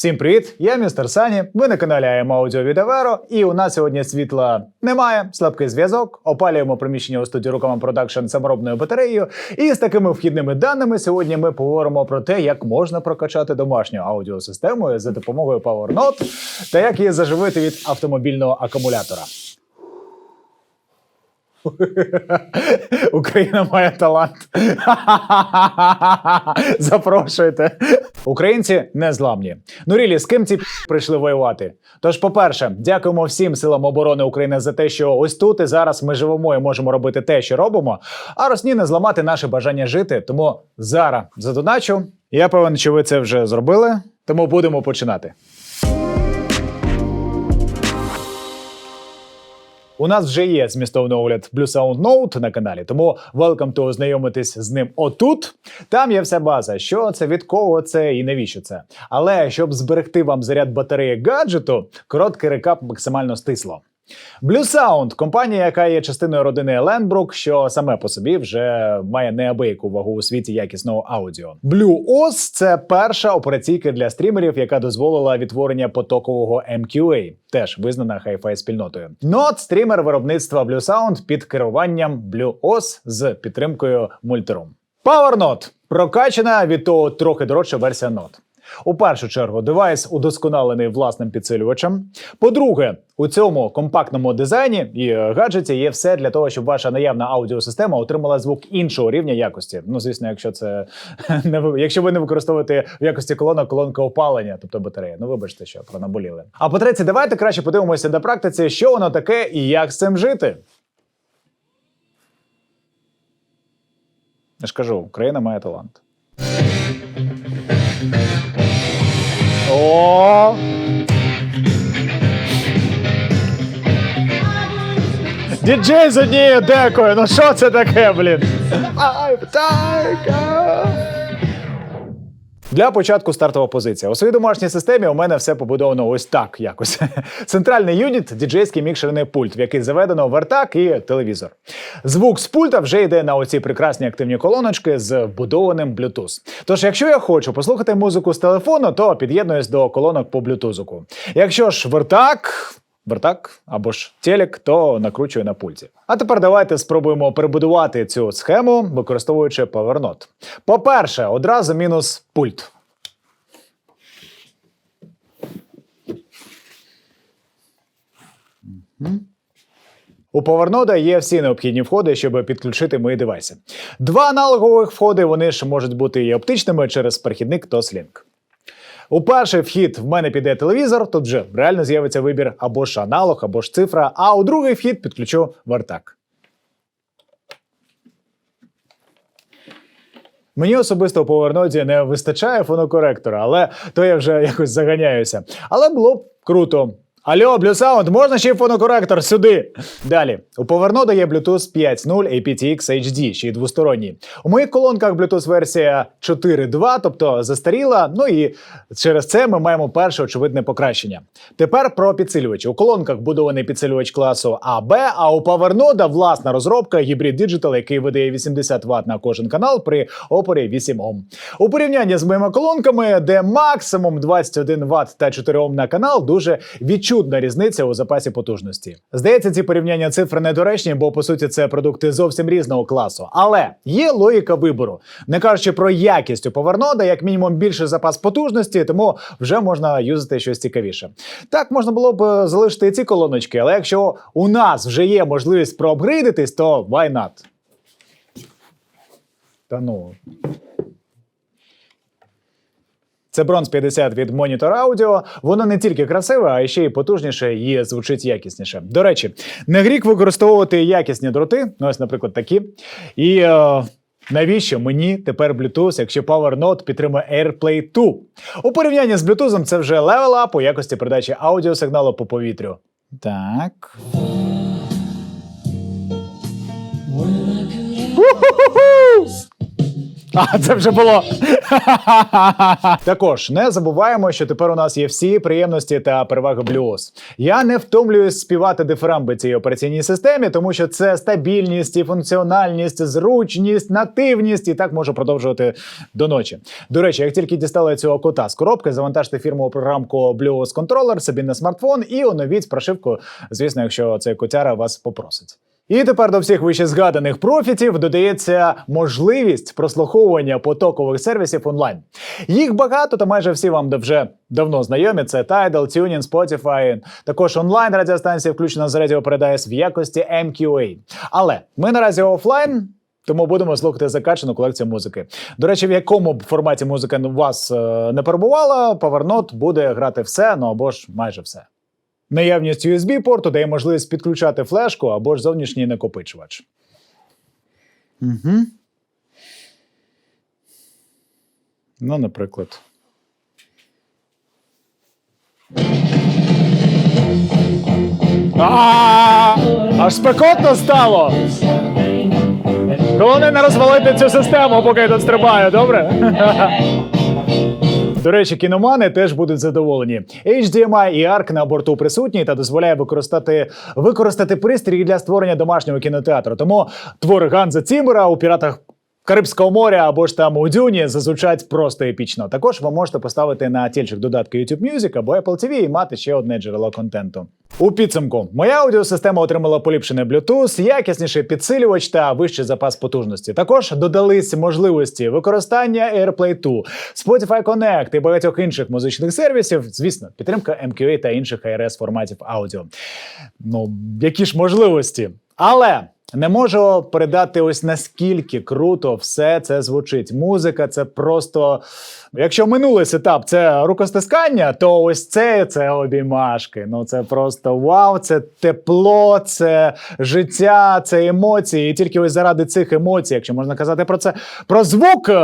Всім привіт! Я містер Сані. Ви на каналі Аудіо від і у нас сьогодні світла немає. Слабкий зв'язок. Опалюємо приміщення у студії руками продакшн саморобною батареєю. І з такими вхідними даними сьогодні ми поговоримо про те, як можна прокачати домашню аудіосистему за допомогою PowerNote та як її заживити від автомобільного акумулятора. Україна має талант. Запрошуйте. Українці незламні. Ну рілі, з ким ці прийшли воювати? Тож, по-перше, дякуємо всім силам оборони України за те, що ось тут і зараз ми живемо і можемо робити те, що робимо. А росні не зламати наше бажання жити. Тому зараз задоначу. Я певен, що ви це вже зробили. Тому будемо починати. У нас вже є змістовний огляд Blue Sound Note на каналі, тому welcome to ознайомитись з ним отут. Там є вся база, що це, від кого це і навіщо це. Але щоб зберегти вам заряд батареї гаджету, короткий рекап максимально стисло. Blue Sound – компанія, яка є частиною родини Ленбрук, що саме по собі вже має неабияку вагу у світі якісного аудіо. Blue це перша операційка для стрімерів, яка дозволила відтворення потокового MQA, теж визнана хай-фай спільнотою. Нот стрімер виробництва Blue Sound під керуванням Blue OS з підтримкою Multiroom. PowerNote – прокачана від того трохи дорожча версія Note. У першу чергу, девайс удосконалений власним підсилювачем. По-друге, у цьому компактному дизайні і е, гаджеті є все для того, щоб ваша наявна аудіосистема отримала звук іншого рівня якості. Ну, звісно, якщо це не ви, якщо ви не використовуєте в якості колонок колонка опалення, тобто батарея. Ну вибачте, що про наболіли. А по-третє, давайте краще подивимося на практиці, що воно таке і як з цим жити. Я ж кажу, Україна має талант. О! Діджей з однією декою, ну що це таке, блін? Ай, птайка! Для початку стартова позиція. У своїй домашній системі у мене все побудовано ось так якось. Центральний юніт діджейський мікшерний пульт, в який заведено вертак і телевізор. Звук з пульта вже йде на оці прекрасні активні колоночки з вбудованим Bluetooth. Тож, якщо я хочу послухати музику з телефону, то під'єднуюсь до колонок по Bluetooth. Якщо ж вертак. Вертак або ж телек, то накручую на пульті. А тепер давайте спробуємо перебудувати цю схему, використовуючи PowerNote. По-перше, одразу мінус пульт. У PowerNote є всі необхідні входи, щоб підключити мої девайси. Два аналогових входи вони ж можуть бути і оптичними через перехідник TOS-Link. У перший вхід в мене піде телевізор, тут вже реально з'явиться вибір або ж аналог, або ж цифра, а у другий вхід підключу вартак. Мені особисто у PowerNote не вистачає фонокоректора, але то я вже якось заганяюся. Але було б круто. Алло, Blue Sound, можна ще фонокоректор сюди? Далі. У PowerNote є Bluetooth 5.0 aptX HD, ще й двосторонній. У моїх колонках Bluetooth версія 4.2, тобто застаріла. Ну і через це ми маємо перше очевидне покращення. Тепер про підсилювачі. У колонках будований підсилювач класу AB, а у PowerNote власна розробка Hybrid Digital, який видає 80 Вт на кожен канал при опорі 8 Ом. У порівнянні з моїми колонками, де максимум 21 Вт та 4 Ом на канал, дуже відчутна різниця у запасі потужності. Здається, ці порівняння цифр недоречні, бо по суті це продукти зовсім різного класу. Але є логіка вибору. Не кажучи про якість у PowerNote, як мінімум більший запас потужності, тому вже можна юзати щось цікавіше. Так можна було б е, залишити і ці колоночки, але якщо у нас вже є можливість проапгрейдитись, то why not? Та ну. Це бронз 50 від Monitor Audio. Воно не тільки красиве, а ще й потужніше і звучить якісніше. До речі, не грік використовувати якісні дроти, ну ось, наприклад, такі. І е, навіщо мені тепер Bluetooth, якщо PowerNote підтримує AirPlay 2? У порівнянні з Bluetooth це вже левел ап у якості передачі аудіосигналу по повітрю. Так. А, це вже було. Також не забуваємо, що тепер у нас є всі приємності та переваги Bluos. Я не втомлююсь співати дифирамби цій операційній системі, тому що це стабільність і функціональність, зручність, нативність, і так можу продовжувати до ночі. До речі, як тільки дістали цього кота з коробки, завантажте фірмову програмку Bluos Controller собі на смартфон і оновіть прошивку, звісно, якщо цей котяра вас попросить. І тепер до всіх вище згаданих профітів додається можливість прослуховування потокових сервісів онлайн. Їх багато, та майже всі вам вже давно знайомі. Це Tidal, TuneIn, Spotify. Також онлайн радіостанція включена з радіопередайс в якості MQA. Але ми наразі офлайн. Тому будемо слухати закачану колекцію музики. До речі, в якому б форматі музика у вас е, не перебувала, PowerNote буде грати все, ну або ж майже все. Наявність USB-порту дає можливість підключати флешку або ж зовнішній накопичувач. Угу. Ну, наприклад. А, Аж спекотно стало! Головне не розвалити цю систему, поки я тут стрибаю, добре? До речі, кіномани теж будуть задоволені. HDMI і ARC на борту присутній та дозволяє використати, використати пристрій для створення домашнього кінотеатру. Тому твори Ганза Цімера у піратах. Карибського моря або ж там у Дюні зазвучать просто епічно. Також ви можете поставити на тільчик додатки YouTube Music або Apple TV і мати ще одне джерело контенту. У підсумку моя аудіосистема отримала поліпшений Bluetooth, якісніший підсилювач та вищий запас потужності. Також додались можливості використання AirPlay 2, Spotify Connect і багатьох інших музичних сервісів. Звісно, підтримка MQA та інших ARS форматів аудіо. Ну які ж можливості, але. Не можу передати ось наскільки круто все це звучить. Музика це просто. Якщо минулий сетап це рукостискання, то ось це це обіймашки. Ну це просто вау, це тепло, це життя, це емоції. І тільки ось заради цих емоцій, якщо можна казати про це, про звук, е,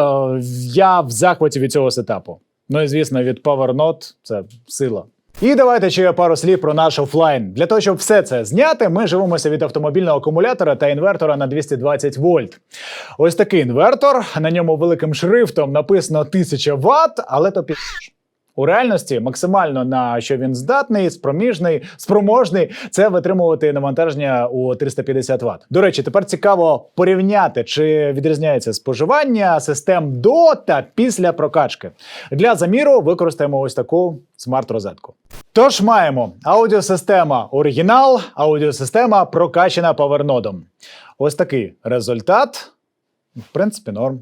я в захваті від цього сетапу. Ну і звісно, від PowerNote це сила. І давайте ще пару слів про наш офлайн. Для того, щоб все це зняти, ми живемося від автомобільного акумулятора та інвертора на 220 вольт. Ось такий інвертор. На ньому великим шрифтом написано 1000 Вт, але то під. У реальності максимально на що він здатний, спроміжний, спроможний це витримувати навантаження у 350 Вт. До речі, тепер цікаво порівняти, чи відрізняється споживання систем до та після прокачки. Для заміру використаємо ось таку смарт-розетку. Тож маємо аудіосистема оригінал, аудіосистема прокачана павернодом. Ось такий результат. В принципі, норм.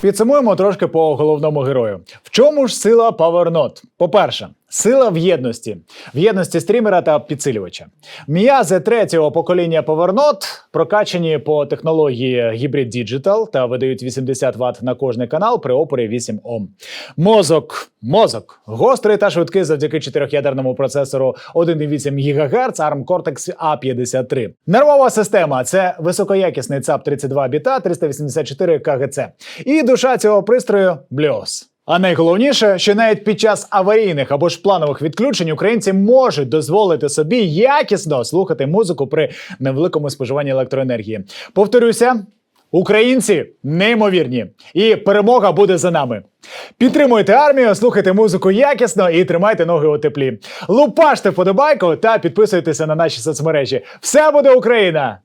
Підсумуємо трошки по головному герою. В чому ж сила PowerNote? По-перше, сила в єдності, в єдності стрімера та підсилювача. М'язи третього покоління PowerNote прокачані по технології Hybrid Digital та видають 80 Вт на кожний канал при опорі 8 Ом. Мозок, мозок гострий та швидкий завдяки чотирьохядерному процесору 1,8 ГГц ARM Cortex A53. Нервова система це високоякісний ЦАП 32 біта 384 КГц. І душа цього пристрою Blios. А найголовніше, що навіть під час аварійних або ж планових відключень українці можуть дозволити собі якісно слухати музику при невеликому споживанні електроенергії. Повторюся. Українці неймовірні, і перемога буде за нами. Підтримуйте армію, слухайте музику якісно і тримайте ноги у теплі. Лупаште вподобайку та підписуйтеся на наші соцмережі. Все буде Україна!